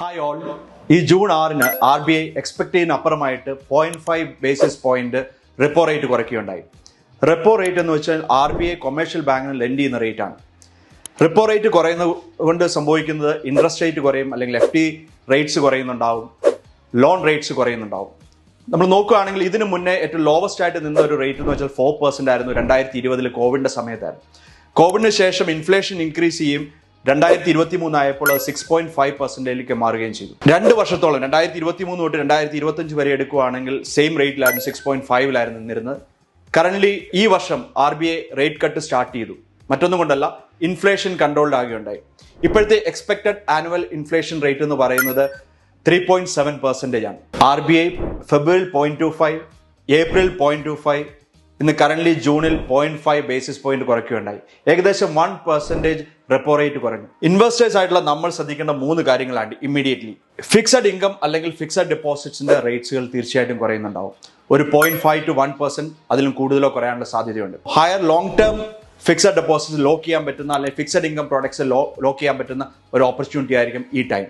Hi all ഈ June ആറിന് R B I expect ചെയ്യുന്ന അപ്പുറമായിട്ട് point five basis point repo rate കുറയ്ക്കുകയുണ്ടായി. Repo rate എന്ന് വെച്ചാൽ ആർ ബി ഐ കൊമേഴ്ഷ്യൽ ബാങ്കിന് lend ചെയ്യുന്ന റേറ്റ് ആണ്. റെപ്പോ റേറ്റ് കുറയുന്നത് കൊണ്ട് സംഭവിക്കുന്നത് ഇൻട്രസ്റ്റ് റേറ്റ് കുറയും അല്ലെങ്കിൽ എഫ് ടി റേറ്റ്സ് കുറയുന്നുണ്ടാവും ലോൺ റേറ്റ്സ് കുറയുന്നുണ്ടാവും. നമ്മൾ നോക്കുകയാണെങ്കിൽ ഇതിനു മുന്നേ ഏറ്റവും ലോവസ്റ്റ് ആയിട്ട് നിന്ന ഒരു റേറ്റ് എന്ന് വെച്ചാൽ ഫോർ പെർസെന്റ് ആയിരുന്നു രണ്ടായിരത്തി ഇരുപതിൽ കോവിഡിന്റെ സമയത്തായിരുന്നു. കോവിഡിന് ശേഷം ഇൻഫ്ലേഷൻ ഇൻക്രീസ് ചെയ്യും രണ്ടായിരത്തി ഇരുപത്തി മൂന്നായപ്പോൾ സിക്സ് പോയിന്റ് ഫൈവ് പെർസെന്റേജിലേക്ക് മാറുകയും ചെയ്തു. രണ്ട് വർഷത്തോളം രണ്ടായിരത്തി ഇരുപത്തി മൂന്ന് തൊട്ട് രണ്ടായിരത്തി ഇരുപത്തഞ്ച് വരെ എടുക്കുകയാണെങ്കിൽ സെയിം റേറ്റിലായിരുന്നു സിക്സ് പോയിന്റ് ഫൈവിലായിരുന്നു നിന്നിരുന്നത്. കറന്റ് ഈ വർഷം R B I rate cut start ചെയ്തു. മറ്റൊന്നും കൊണ്ടല്ല ഇൻഫ്ലേഷൻ കൺട്രോൾഡ് ആകുകയുണ്ടായി. ഇപ്പോഴത്തെ എക്സ്പെക്ടഡ് ആനുവൽ ഇൻഫ്ലേഷൻ റേറ്റ് എന്ന് പറയുന്നത് ത്രീ പോയിന്റ് സെവൻ പെർസെന്റേജ് ആണ് R B I February point two five April point two five ഇന്ന് കറന്റ് ജൂണിൽ പോയിന്റ് ഫൈവ് ബേസിസ് പോയിന്റ് കുറയ്ക്കുകയുണ്ടായി. ഏകദേശം വൺ പെർസെന്റേജ് റെപ്പോ റേറ്റ് കുറഞ്ഞു. ഇൻവെസ്റ്റേഴ്സ് ആയിട്ടുള്ള നമ്മൾ ശ്രദ്ധിക്കേണ്ട മൂന്ന് കാര്യങ്ങളാണ് ഇമ്മീഡിയറ്റ്ലി ഫിക്സഡ് ഇൻകം അല്ലെങ്കിൽ ഫിക്സഡ് ഡെപ്പോസിറ്റ്സിന്റെ റേറ്റ്സുകൾ തീർച്ചയായിട്ടും കുറയുന്നുണ്ടാവും. ഒരു point five to one percent അതിലും കൂടുതലോ കുറയാനുള്ള സാധ്യതയുണ്ട്. Higher long term fixed deposit lock ചെയ്യാൻ പറ്റുന്ന അല്ലെങ്കിൽ ഫിക്സഡ് ഇൻകം പ്രോഡക്ട്സ് ലോക്ക് ചെയ്യാൻ പറ്റുന്ന ഒരു ഓപ്പർച്യൂണിറ്റി ആയിരിക്കും ഈ ടൈം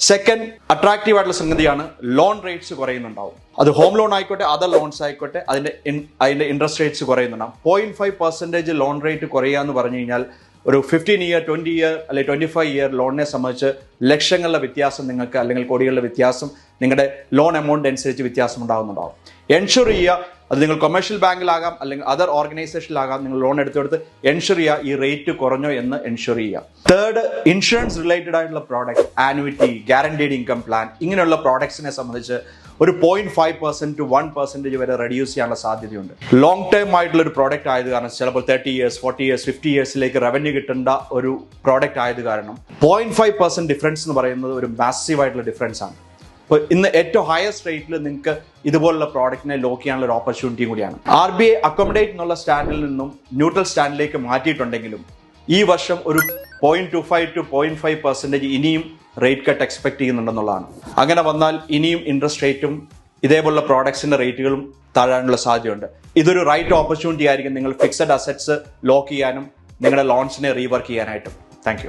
സെക്കൻഡ് അട്രാക്റ്റീവ് ആയിട്ടുള്ള സംഗതിയാണ് ലോൺ റേറ്റ്സ് കുറയുന്നുണ്ടാവും. അത് ഹോം ലോൺ ആയിക്കോട്ടെ അതർ ലോൺസ് ആയിക്കോട്ടെ അതിന്റെ അതിന്റെ interest rates കുറയുന്നുണ്ടാവും. Point five percentage loan rate കുറയുക എന്ന് പറഞ്ഞു കഴിഞ്ഞാൽ ഒരു ഫിഫ്റ്റീൻ ഇയർ ട്വന്റി ഇയർ അല്ലെങ്കിൽ ട്വന്റി ഫൈവ് ഇയർ ലോണിനെ സംബന്ധിച്ച് ലക്ഷങ്ങളുടെ വ്യത്യാസം നിങ്ങൾക്ക് അല്ലെങ്കിൽ കോടികളുടെ വ്യത്യാസം നിങ്ങളുടെ ലോൺ എമൗണ്ട് അനുസരിച്ച് വ്യത്യാസം ഉണ്ടാകുന്നുണ്ടാവും എൻഷുർ ചെയ്യുക അത് നിങ്ങൾ കൊമേഴ്ഷ്യൽ ബാങ്കിലാകാം അല്ലെങ്കിൽ അതർ ഓർഗനൈസേഷനിലാകാം നിങ്ങൾ ലോൺ എടുത്തെടുത്ത് എൻഷുർ ചെയ്യുക ഈ റേറ്റ് കുറഞ്ഞോ എന്ന് എൻഷുർ ചെയ്യുക. തേർഡ് ഇൻഷുറൻസ് റിലേറ്റഡ് ആയിട്ടുള്ള product annuity guaranteed income plan ഇങ്ങനെയുള്ള പ്രോഡക്ട്സിനെ സംബന്ധിച്ച് ഒരു point five percent to one percentage വരെ റെഡ്യൂസ് ചെയ്യാനുള്ള സാധ്യതയുണ്ട്. ലോങ് ടേം ആയിട്ടുള്ള ഒരു പ്രോഡക്റ്റ് ആയത് കാരണം ചിലപ്പോൾ thirty years forty years fifty ഇയേഴ്സിലേക്ക് revenue കിട്ടേണ്ട ഒരു പ്രോഡക്റ്റ് ആയത് കാരണം പോയിന്റ് ഫൈവ് പെർസെന്റ് ഡിഫറൻസ് എന്ന് പറയുന്നത് ഒരു മാസീവ് ആയിട്ടുള്ള ഡിഫറൻസ് ആണ്. ഇപ്പോൾ ഇന്ന് ഏറ്റവും ഹയസ്റ്റ് റേറ്റിൽ നിങ്ങൾക്ക് ഇതുപോലുള്ള പ്രോഡക്റ്റിനെ ലോക്ക് ചെയ്യാനുള്ള ഒരു ഓപ്പർച്യൂണിറ്റിയും കൂടിയാണ്. ആർ ബി ഐ അക്കോമഡേറ്റ് എന്നുള്ള സ്റ്റാൻഡിൽ നിന്നും ന്യൂട്രൽ സ്റ്റാൻഡിലേക്ക് മാറ്റിയിട്ടുണ്ടെങ്കിലും ഈ വർഷം ഒരു point two five to point five percentage ഇനിയും റേറ്റ് കട്ട് എക്സ്പെക്ട് ചെയ്യുന്നുണ്ടെന്നുള്ളതാണ്. അങ്ങനെ വന്നാൽ ഇനിയും ഇൻട്രസ്റ്റ് റേറ്റും ഇതേപോലുള്ള പ്രോഡക്ട്സിന്റെ റേറ്റുകളും താഴാനുള്ള സാധ്യതയുണ്ട്. ഇതൊരു റൈറ്റ് ഓപ്പർച്യൂണിറ്റി ആയിരിക്കും നിങ്ങൾ ഫിക്സഡ് അസറ്റ്സ് ലോക്ക് ചെയ്യാനും നിങ്ങളുടെ ലോൺസിനെ റീവർക്ക് ചെയ്യാനായിട്ടും. താങ്ക്